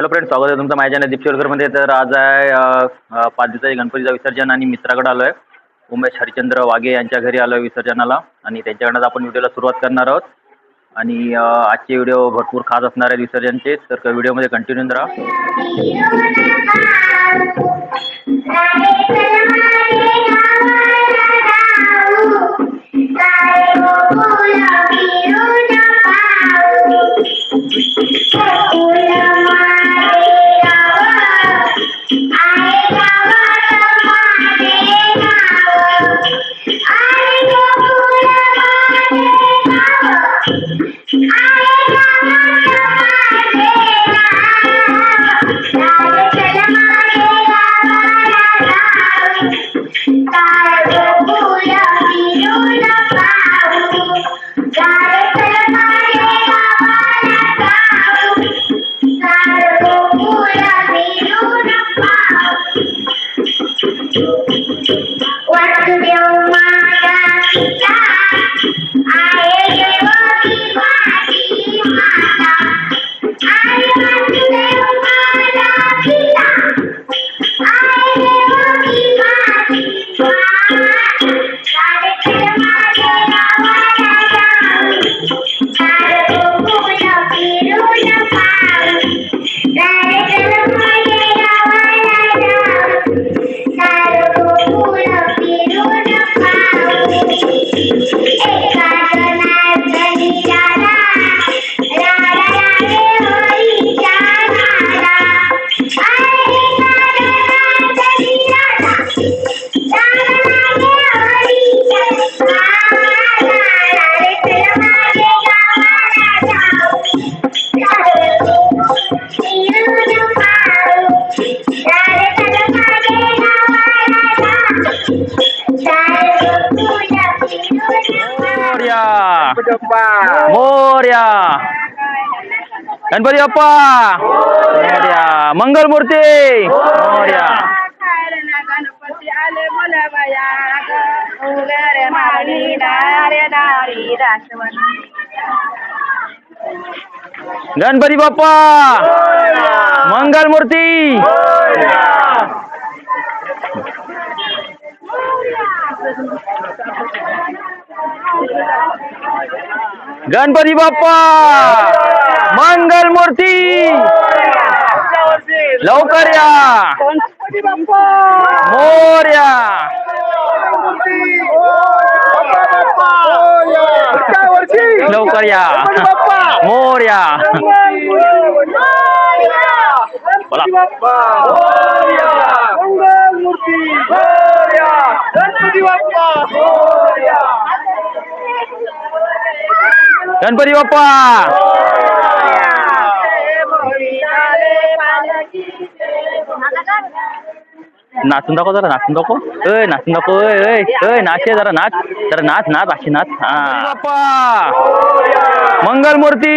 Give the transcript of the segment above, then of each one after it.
Hello friend स्वागत आहे तुमचं माझ्या चॅनल दीपशेलकरमध्ये तर आज आहे पाच दिवसाचे गणपतीचं विसर्जन आणि मित्राकडे आलो आहे उमेश हरिचंद्र वाघे यांच्या घरी आलो आहे विसर्जनाला. आणि त्यांच्याकडनं आपण व्हिडिओला सुरुवात करणार आहोत. आणि आजचे व्हिडिओ भरपूर खास असणार आहेत विसर्जनचे. तर व्हिडिओमध्ये कंटिन्यू राहा बाप्पा मोर्या गणपती बाप्पा मोर्या मंगलमूर्ती मोर्या गणपती गणपती बाप्पा! मंगल मूर्ती! लवकर या! मोर्या लवकर या! मोर्या बोला. गणपती बाप्पा गणपती बाप्पा! नाचून दाखव जरा नाचून दाखव. अय नाचून दाखव अय अय अय नाचे जरा नाच. जरा नाच नाच अशी नाच. हा. बाप्पा! मंगलमूर्ती!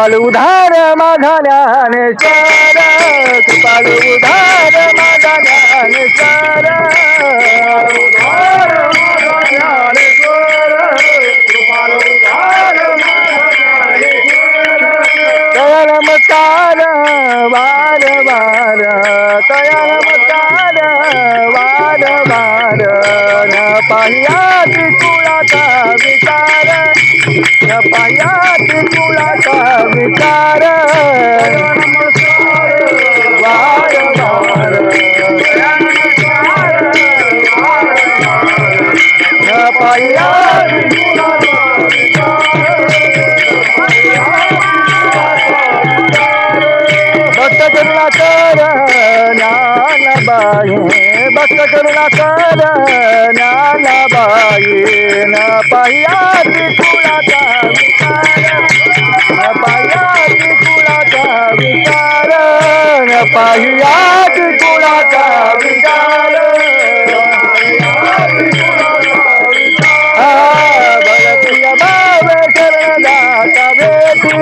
कृपाल उधार माझा ज्ञानेश्वर कृपाल उधार माझा ज्ञानेश्वर उधार माझा ज्ञानेश्वर कृपाल उधार माझा ज्ञानेश्वर तया नमस्कार वार वार तया नमस्कार वार वार न पाह्यात कुळाचा विचार न पाह्यात कुळाचा विचार नमस्कार वार वार भक्त करुणा कर ज्ञान बाई भक्त करुणा कर ज्ञान बाई न पाह्यात कुळाचा विचार पाहियात कुणाचा विचार. भरतीय भाव शरणदाता भेटी.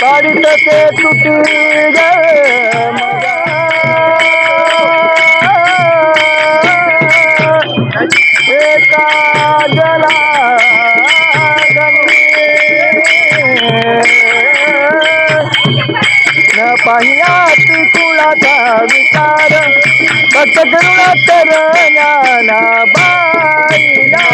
काढित ते तुटी ग पाहियात तुला विकार. भक्त करुणा तर ज्ञाना बाईला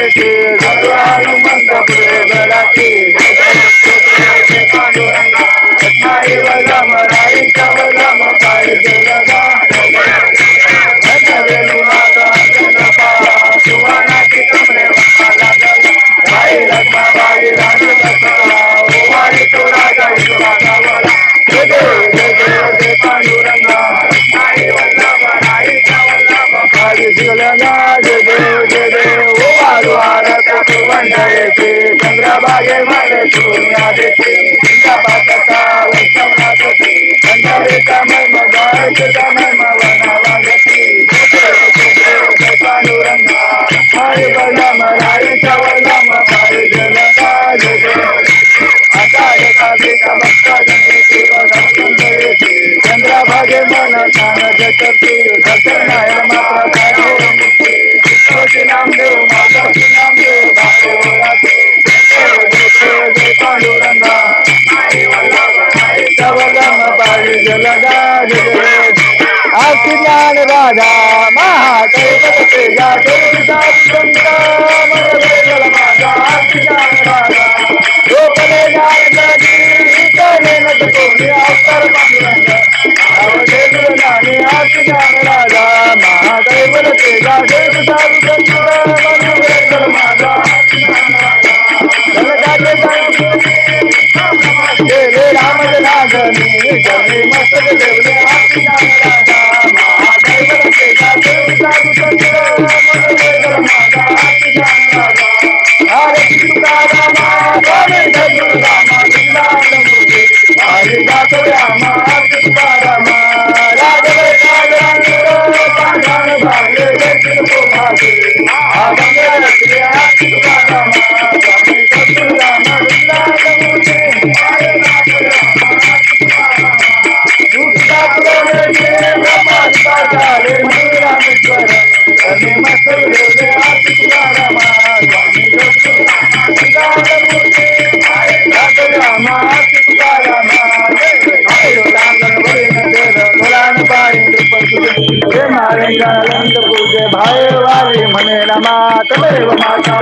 Yeah. yes, आरती ज्ञान राजा महादैवते जाते మా తమేవ మాతా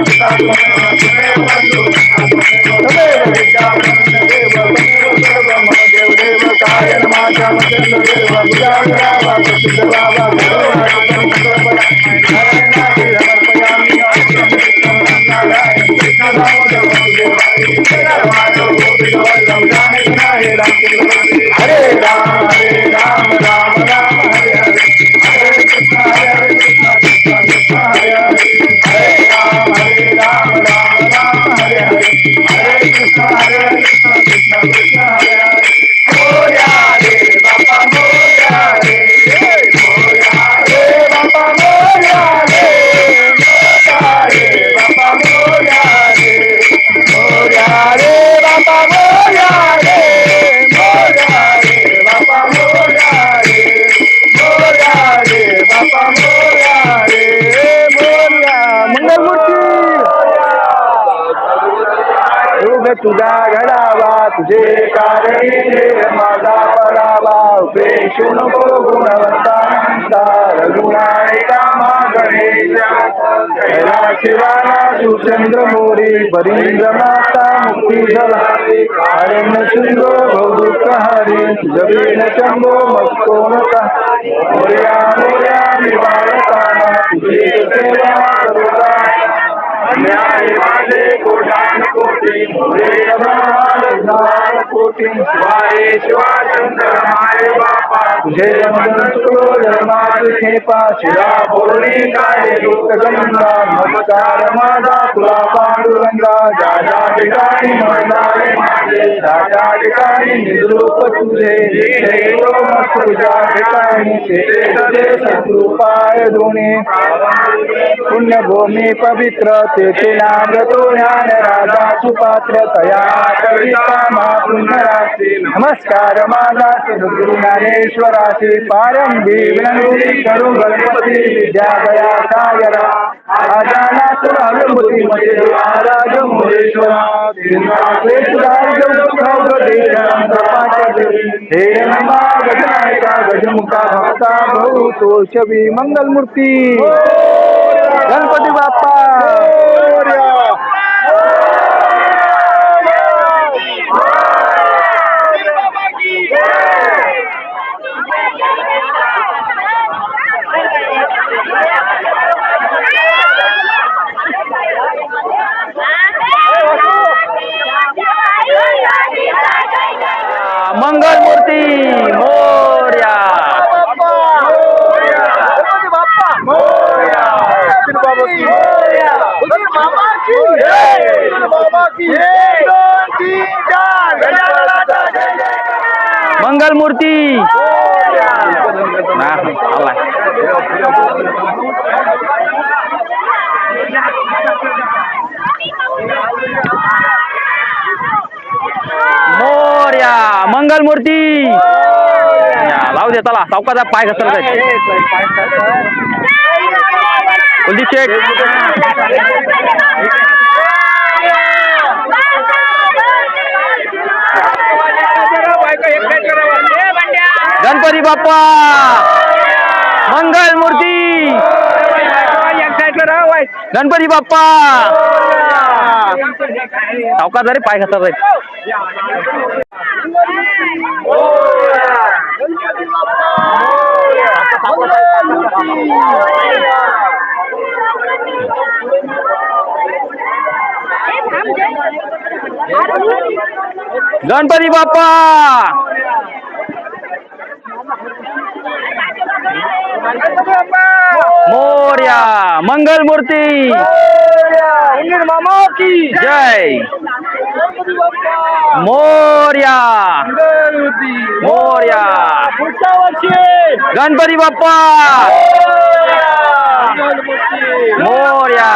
तुझा घडावा तुझे कारणी माझा पडावा उपेक्षू नको गुणवंतांचा रघुनाय कामा गणेशा शिवाला सुचंद्र मोरी बरींद्र माता मुक्ती झाली. अरण्य शृंग भौदुक हरी जमीन चंबो मस्कोन मोर्या मोर्या निवारताना तुझे सेवा कोटी मोरे ब्रह्मांड कोटी शिवाय शिवाचंद्र माय बापा तुझे शिरा काय गंगा नमस्कार माझा तुला पांडुरंगा ज्या ठिकाणी म्हणणारे माझे त्या ठिकाणी तुझे तुझ्या ठिकाणी पुण्यभूमी पवित्र तेथे नागतो ज्ञान राजा सुपात्र तया कविता नमस्कार माझा सद्गुरु ज्ञानेश्वराशी पारंभी विनंती करू गणपती विद्या दया सागरा राजाना सुरानुभूती मध्ये महाराज मुरेश्वरा हे नमा गजनायका गजमुखा भक्ता भाऊ तोषवी मंगलमूर्ती गणपती बाप्पा। ना, आलाय. मोर्या. मंगल मंगल मूर्ती या, लावू दे चला सावकाचा पाय घसरत आहेत. कुलदीप शेठ गणपती बाप्पा. मंगल मूर्ती. गणपती बाप्पा. सावका जरी पाय घसरत आहेत. गणपती बाप्पा! मोर्या मंगल मूर्ती मामा की जय! मोर्या! मोर्या! गणपती बाप्पा! मोर्या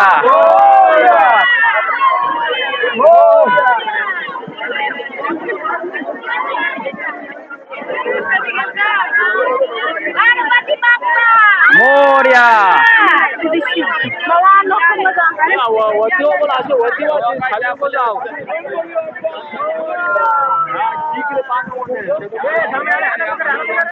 गणपती बाप्पा मोर्या